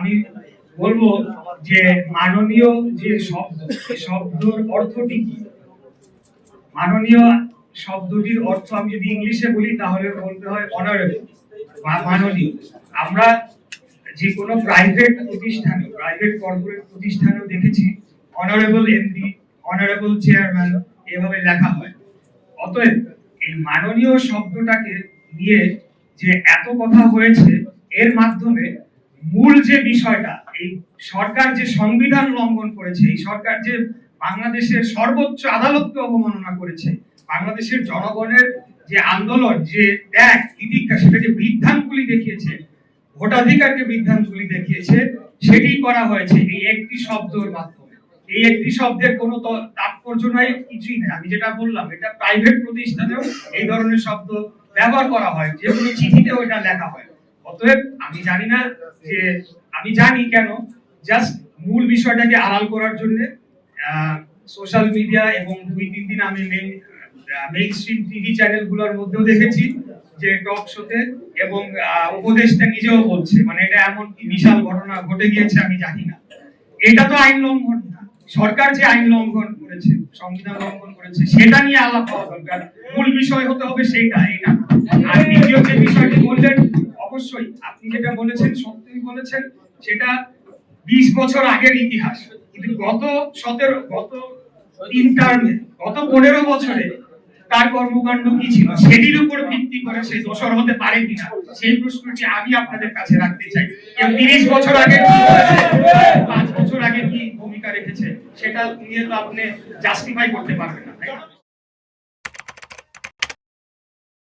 আমি বলব যে মাননীয় যে শব্দ শব্দর অর্থটি কি? মাননীয় শব্দটির অর্থ আমি যদি ইংলিশে বলি, তাহলে বলতে হয় অনারেবল বা মাননীয়। আমরা যে কোনো প্রাইভেট প্রতিষ্ঠানে প্রাইভেট কর্পোরেট প্রতিষ্ঠানেও দেখেছি অনারেবল এমডি অনারেবল চেয়ারম্যান এভাবে লেখা হয়। অতএব এই মাননীয় শব্দটাকে নিয়ে যে এত কথা হয়েছে, এর মাধ্যমে মূল যে বিষয়টা, এই সরকার যে সংবিধান লঙ্ঘন করেছে, এই সরকার যে বাংলাদেশের সর্বোচ্চ আদালতকে অবমাননা করেছে, বাংলাদেশের জনগণের যে আন্দোলন, যে ত্যাগ, তিতিক্ষা, সেটা যে বৃদ্ধাঙ্গুলি দেখিয়েছে, ভোটাধিকারকে বৃদ্ধাঙ্গুলি দেখিয়েছে, সেটি করা হয়েছে এই একটি শব্দের মাধ্যমে। এই একটি শব্দের কোনো তাৎপর্য নাই, কিছুই নেই। আমি যেটা বললাম, এটা প্রাইভেট প্রতিষ্ঠানেও এই ধরনের শব্দ ব্যবহার করা হয়, যে কোনো চিঠিতেও এটা লেখা হয়। অতএব আমি জানি না যে আমি জানি কেন জাস্ট মূল বিষয়টাকে আড়াল করার জন্য সোশ্যাল মিডিয়া এবং দুই তিন দিন আমি মেইন মেইন স্ট্রিম টিভি চ্যানেলগুলোর মধ্যেও দেখেছি যে টক শোতে এবং উপদেশটা নিজেও বলছে মানে এটা এমন কি বিশাল ঘটনা ঘটে গিয়েছে আমি জানি না। এটা তো আইন লঙ্ঘন সরকার যে আইন লঙ্ঘন করেছে, সংবিধান লঙ্ঘন করেছে, সেটা নিয়ে আলাপ হওয়া দরকার। মূল বিষয় হতে হবে সেইটা এটা আর দ্বিতীয় যে অবশ্যই আপনি যেটা বলেছেন সত্যি বলেছেন, সেটা বিশ বছর আগের ইতিহাস। কিন্তু গত সতেরো, গত তিন গত পনেরো বছরে তার কর্মকাণ্ড কি ছিল? সেটির উপর ভিত্তি করে সে দোষর হতে পারে কিনা, সেই প্রশ্নটি আমি আপনাদের কাছে রাখতে চাই। তিরিশ বছর আগে পাঁচ বছর আগে কি ভূমিকা রেখেছে? সেটা নিয়ে তো আপনি জাস্টিফাই করতে পারবেন না, তাই